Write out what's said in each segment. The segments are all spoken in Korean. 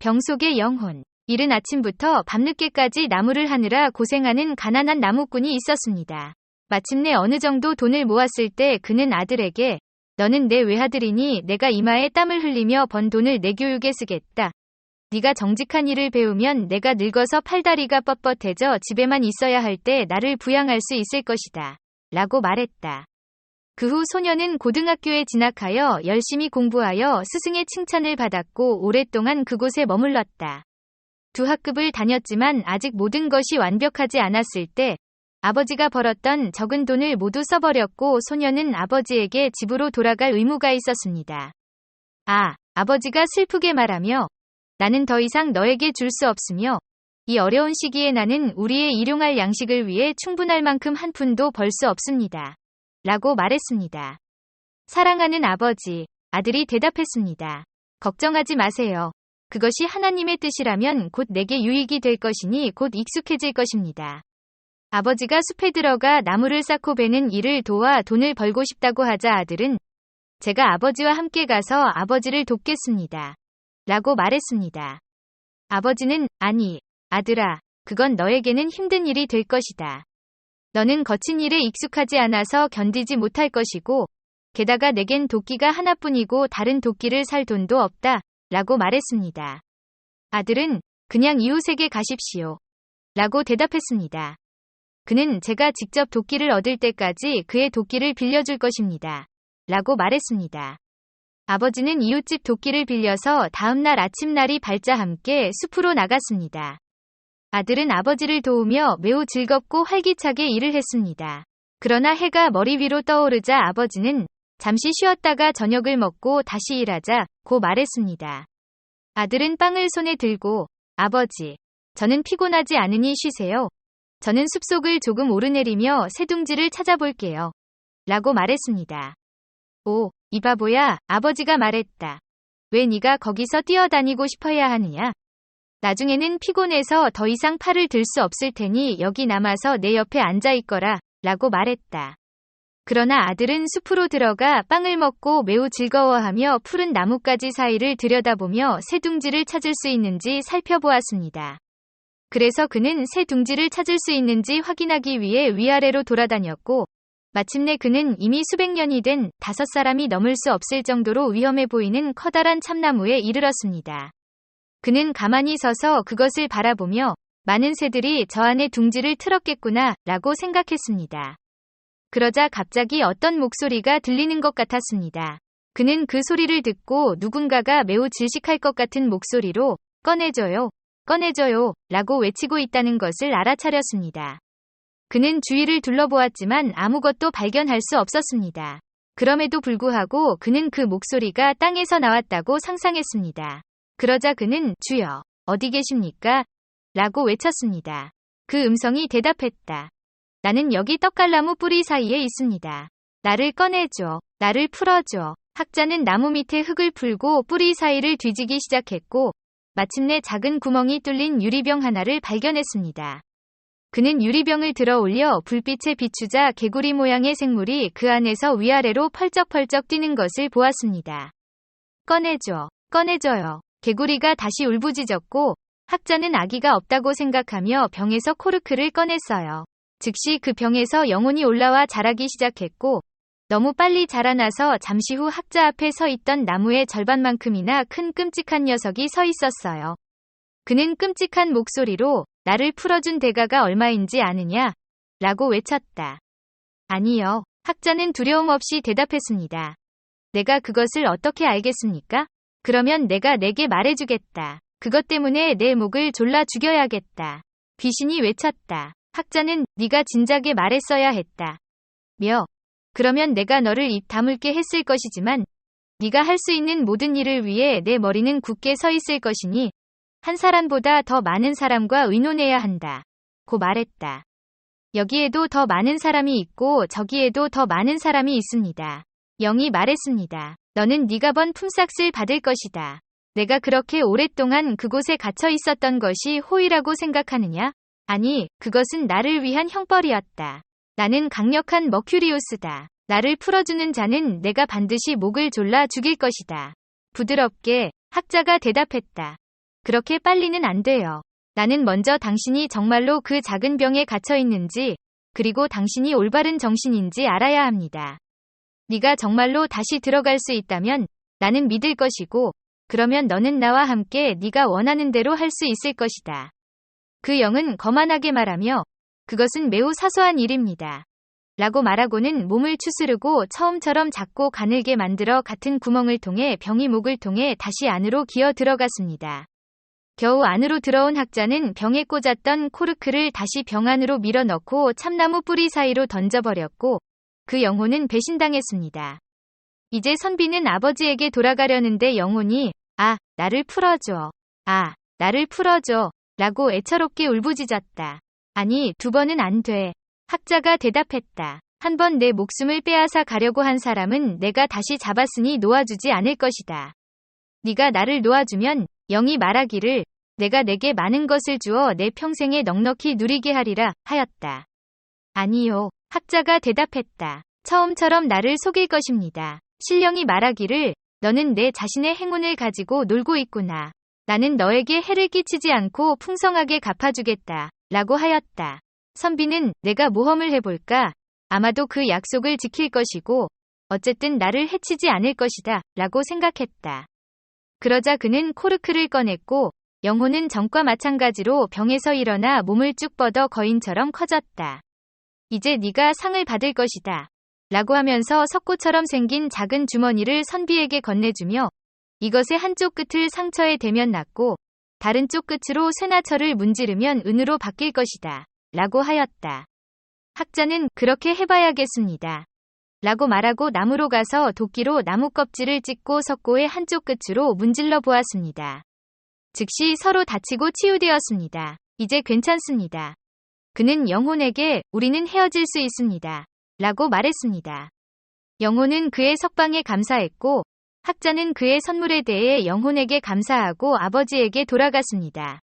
병 속의 영혼. 이른 아침부터 밤늦게까지 나무를 하느라 고생하는 가난한 나무꾼이 있었습니다. 마침내 어느 정도 돈을 모았을 때 그는 아들에게 너는 내 외아들이니 내가 이마에 땀을 흘리며 번 돈을 내 교육에 쓰겠다. 네가 정직한 일을 배우면 내가 늙어서 팔다리가 뻣뻣해져 집에만 있어야 할 때 나를 부양할 수 있을 것이다. 라고 말했다. 그 후 소녀는 고등학교에 진학하여 열심히 공부하여 스승의 칭찬을 받았고 오랫동안 그곳에 머물렀다. 두 학급을 다녔지만 아직 모든 것이 완벽하지 않았을 때 아버지가 벌었던 적은 돈을 모두 써버렸고 소녀는 아버지에게 집으로 돌아갈 의무가 있었습니다. 아, 아버지가 슬프게 말하며 나는 더 이상 너에게 줄 수 없으며 이 어려운 시기에 나는 우리의 일용할 양식을 위해 충분할 만큼 한 푼도 벌 수 없습니다. 라고 말했습니다. 사랑하는 아버지, 아들이 대답했습니다. 걱정하지 마세요. 그것이 하나님의 뜻이라면 곧 내게 유익이 될 것이니 곧 익숙해질 것입니다. 아버지가 숲에 들어가 나무를 쌓고 베는 일을 도와 돈을 벌고 싶다고 하자 아들은 제가 아버지와 함께 가서 아버지를 돕겠습니다. 라고 말했습니다. 아버지는 아니, 아들아, 그건 너에게는 힘든 일이 될 것이다. 너는 거친 일에 익숙하지 않아서 견디지 못할 것이고, 게다가 내겐 도끼가 하나뿐이고 다른 도끼를 살 돈도 없다. 라고 말했습니다. 아들은 그냥 이웃에게 가십시오. 라고 대답했습니다. 그는 제가 직접 도끼를 얻을 때까지 그의 도끼를 빌려줄 것입니다. 라고 말했습니다. 아버지는 이웃집 도끼를 빌려서 다음날 아침날이 밝자 함께 숲으로 나갔습니다. 아들은 아버지를 도우며 매우 즐겁고 활기차게 일을 했습니다. 그러나 해가 머리 위로 떠오르자 아버지는 잠시 쉬었다가 저녁을 먹고 다시 일하자 고 말했습니다. 아들은 빵을 손에 들고 아버지, 저는 피곤하지 않으니 쉬세요. 저는 숲속을 조금 오르내리며 새둥지를 찾아볼게요. 라고 말했습니다. 오, 이 바보야, 아버지가 말했다. 왜 네가 거기서 뛰어다니고 싶어야 하느냐? 나중에는 피곤해서 더 이상 팔을 들 수 없을 테니 여기 남아서 내 옆에 앉아 있거라. 라고 말했다. 그러나 아들은 숲으로 들어가 빵을 먹고 매우 즐거워하며 푸른 나뭇가지 사이를 들여다보며 새 둥지를 찾을 수 있는지 살펴보았습니다. 그래서 그는 새 둥지를 찾을 수 있는지 확인하기 위해 위아래로 돌아다녔고, 마침내 그는 이미 수백 년이 된 다섯 사람이 넘을 수 없을 정도로 위험해 보이는 커다란 참나무에 이르렀습니다. 그는 가만히 서서 그것을 바라보며 많은 새들이 저 안에 둥지를 틀었겠구나 라고 생각했습니다. 그러자 갑자기 어떤 목소리가 들리는 것 같았습니다. 그는 그 소리를 듣고 누군가가 매우 질식할 것 같은 목소리로 꺼내줘요, 꺼내줘요 라고 외치고 있다는 것을 알아차렸습니다. 그는 주위를 둘러보았지만 아무것도 발견할 수 없었습니다. 그럼에도 불구하고 그는 그 목소리가 땅에서 나왔다고 상상했습니다. 그러자 그는 주여, 어디 계십니까? 라고 외쳤습니다. 그 음성이 대답했다. 나는 여기 떡갈나무 뿌리 사이에 있습니다. 나를 꺼내줘. 나를 풀어줘. 학자는 나무 밑에 흙을 풀고 뿌리 사이를 뒤지기 시작했고, 마침내 작은 구멍이 뚫린 유리병 하나를 발견했습니다. 그는 유리병을 들어 올려 불빛에 비추자 개구리 모양의 생물이 그 안에서 위아래로 펄쩍펄쩍 뛰는 것을 보았습니다. 꺼내줘. 꺼내줘요. 개구리가 다시 울부짖었고, 학자는 아기가 없다고 생각하며 병에서 코르크를 꺼냈어요. 즉시 그 병에서 영혼이 올라와 자라기 시작했고, 너무 빨리 자라나서 잠시 후 학자 앞에 서 있던 나무의 절반만큼이나 큰 끔찍한 녀석이 서 있었어요. 그는 끔찍한 목소리로 나를 풀어준 대가가 얼마인지 아느냐? 라고 외쳤다. 아니요. 학자는 두려움 없이 대답했습니다. 내가 그것을 어떻게 알겠습니까? 그러면 내가 내게 말해주겠다. 그것 때문에 내 목을 졸라 죽여야겠다. 귀신이 외쳤다. 학자는 네가 진작에 말했어야 했다. 며. 그러면 내가 너를 입 다물게 했을 것이지만 네가 할 수 있는 모든 일을 위해 내 머리는 굳게 서 있을 것이니 한 사람보다 더 많은 사람과 의논해야 한다. 고 말했다. 여기에도 더 많은 사람이 있고 저기에도 더 많은 사람이 있습니다. 영이 말했습니다. 너는 네가 번 품삯을 받을 것이다. 내가 그렇게 오랫동안 그곳에 갇혀 있었던 것이 호의라고 생각하느냐? 아니, 그것은 나를 위한 형벌이었다. 나는 강력한 머큐리우스다. 나를 풀어주는 자는 내가 반드시 목을 졸라 죽일 것이다. 부드럽게 학자가 대답했다. 그렇게 빨리는 안 돼요. 나는 먼저 당신이 정말로 그 작은 병에 갇혀 있는지, 그리고 당신이 올바른 정신인지 알아야 합니다. 네가 정말로 다시 들어갈 수 있다면 나는 믿을 것이고, 그러면 너는 나와 함께 네가 원하는 대로 할 수 있을 것이다. 그 영은 거만하게 말하며, 그것은 매우 사소한 일입니다. 라고 말하고는 몸을 추스르고 처음처럼 작고 가늘게 만들어 같은 구멍을 통해 병이 목을 통해 다시 안으로 기어 들어갔습니다. 겨우 안으로 들어온 학자는 병에 꽂았던 코르크를 다시 병 안으로 밀어 넣고 참나무 뿌리 사이로 던져버렸고 그 영혼은 배신당했습니다. 이제 선비는 아버지에게 돌아가려는데 영혼이 아, 나를 풀어줘. 아, 나를 풀어줘. 라고 애처롭게 울부짖었다. 아니, 두 번은 안 돼. 학자가 대답했다. 한 번 내 목숨을 빼앗아 가려고 한 사람은 내가 다시 잡았으니 놓아주지 않을 것이다. 네가 나를 놓아주면 영이 말하기를 내가 내게 많은 것을 주어 내 평생에 넉넉히 누리게 하리라 하였다. 아니요. 학자가 대답했다. 처음처럼 나를 속일 것입니다. 신령이 말하기를 너는 내 자신의 행운을 가지고 놀고 있구나. 나는 너에게 해를 끼치지 않고 풍성하게 갚아주겠다. 라고 하였다. 선비는 내가 모험을 해볼까? 아마도 그 약속을 지킬 것이고, 어쨌든 나를 해치지 않을 것이다. 라고 생각했다. 그러자 그는 코르크를 꺼냈고, 영혼은 전과 마찬가지로 병에서 일어나 몸을 쭉 뻗어 거인처럼 커졌다. 이제 네가 상을 받을 것이다. 라고 하면서 석고처럼 생긴 작은 주머니를 선비에게 건네주며 이것의 한쪽 끝을 상처에 대면 낫고 다른 쪽 끝으로 쇠나철을 문지르면 은으로 바뀔 것이다. 라고 하였다. 학자는 그렇게 해봐야겠습니다. 라고 말하고 나무로 가서 도끼로 나무 껍질을 찢고 석고의 한쪽 끝으로 문질러 보았습니다. 즉시 서로 다치고 치유되었습니다. 이제 괜찮습니다. 그는 영혼에게 우리는 헤어질 수 있습니다. 라고 말했습니다. 영혼은 그의 석방에 감사했고 학자는 그의 선물에 대해 영혼에게 감사하고 아버지에게 돌아갔습니다.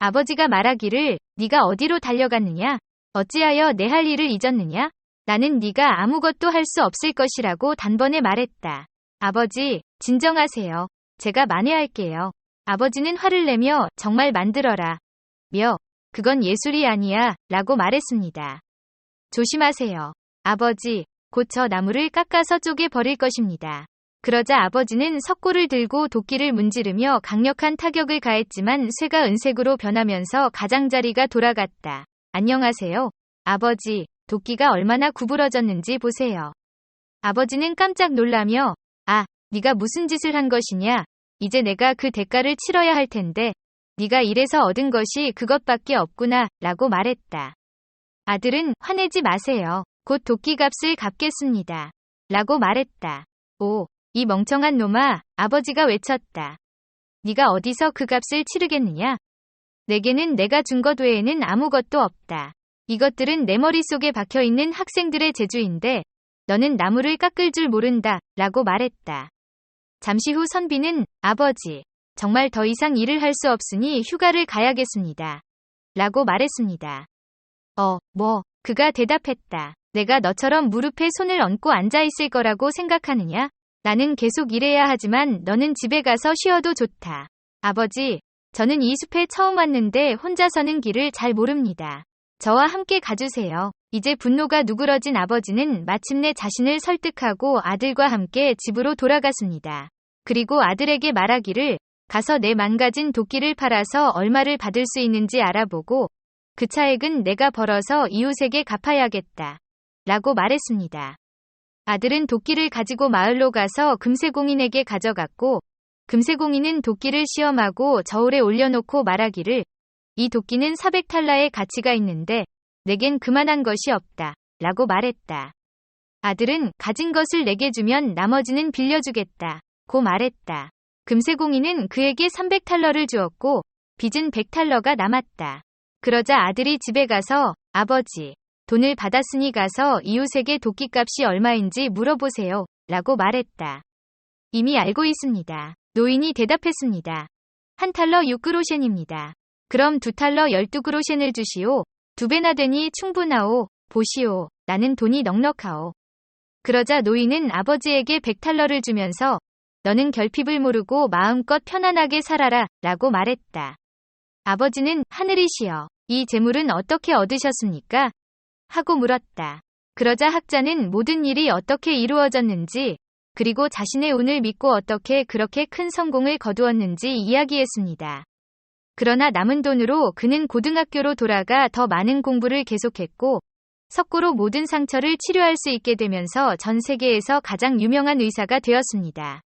아버지가 말하기를 네가 어디로 달려갔느냐? 어찌하여 내 할 일을 잊었느냐? 나는 네가 아무것도 할 수 없을 것이라고 단번에 말했다. 아버지, 진정하세요. 제가 만회할게요. 아버지는 화를 내며 정말 만들어라. 며, 그건 예술이 아니야. 라고 말했습니다. 조심하세요. 아버지, 곧 저 나무를 깎아서 쪼개 버릴 것입니다. 그러자 아버지는 석고를 들고 도끼를 문지르며 강력한 타격을 가했지만 쇠가 은색으로 변하면서 가장자리가 돌아갔다. 안녕하세요. 아버지, 도끼가 얼마나 구부러졌는지 보세요. 아버지는 깜짝 놀라며 아, 네가 무슨 짓을 한 것이냐? 이제 내가 그 대가를 치러야 할 텐데 네가 이래서 얻은 것이 그것밖에 없구나 라고 말했다. 아들은 화내지 마세요. 곧 도끼값을 갚겠습니다. 라고 말했다. 오, 이 멍청한 놈아, 아버지가 외쳤다. 네가 어디서 그 값을 치르겠느냐? 내게는 내가 준 것 외에는 아무것도 없다. 이것들은 내 머릿속에 박혀 있는 학생들의 재주인데, 너는 나무를 깎을 줄 모른다. 라고 말했다. 잠시 후 선비는, 아버지, 정말 더 이상 일을 할 수 없으니 휴가를 가야겠습니다. 라고 말했습니다. 어, 뭐, 그가 대답했다. 내가 너처럼 무릎에 손을 얹고 앉아 있을 거라고 생각하느냐? 나는 계속 일해야 하지만 너는 집에 가서 쉬어도 좋다. 아버지, 저는 이 숲에 처음 왔는데 혼자 서는 길을 잘 모릅니다. 저와 함께 가주세요. 이제 분노가 누그러진 아버지는 마침내 자신을 설득하고 아들과 함께 집으로 돌아갔습니다. 그리고 아들에게 말하기를 가서 내 망가진 도끼를 팔아서 얼마를 받을 수 있는지 알아보고 그 차액은 내가 벌어서 이웃에게 갚아야겠다. 라고 말했습니다. 아들은 도끼를 가지고 마을로 가서 금세공인에게 가져갔고 금세공인은 도끼를 시험하고 저울에 올려놓고 말하기를 이 도끼는 400탈라의 가치가 있는데 내겐 그만한 것이 없다. 라고 말했다. 아들은 가진 것을 내게 주면 나머지는 빌려주겠다. 고 말했다. 금세공인은 그에게 300탈러를 주었고 빚은 100탈러가 남았다. 그러자 아들이 집에 가서 아버지, 돈을 받았으니 가서 이웃에게 도끼값이 얼마인지 물어보세요. 라고 말했다. 이미 알고 있습니다. 노인이 대답했습니다. 한 탈러 6그로셴입니다. 그럼 두 탈러 12그로셴을 주시오. 두 배나 되니 충분하오. 보시오. 나는 돈이 넉넉하오. 그러자 노인은 아버지에게 100탈러를 주면서 너는 결핍을 모르고 마음껏 편안하게 살아라 라고 말했다. 아버지는 하늘이시여, 이 재물은 어떻게 얻으셨습니까? 하고 물었다. 그러자 학자는 모든 일이 어떻게 이루어졌는지, 그리고 자신의 운을 믿고 어떻게 그렇게 큰 성공을 거두었는지 이야기했습니다. 그러나 남은 돈으로 그는 고등학교로 돌아가 더 많은 공부를 계속했고, 석고로 모든 상처를 치료할 수 있게 되면서 전 세계에서 가장 유명한 의사가 되었습니다.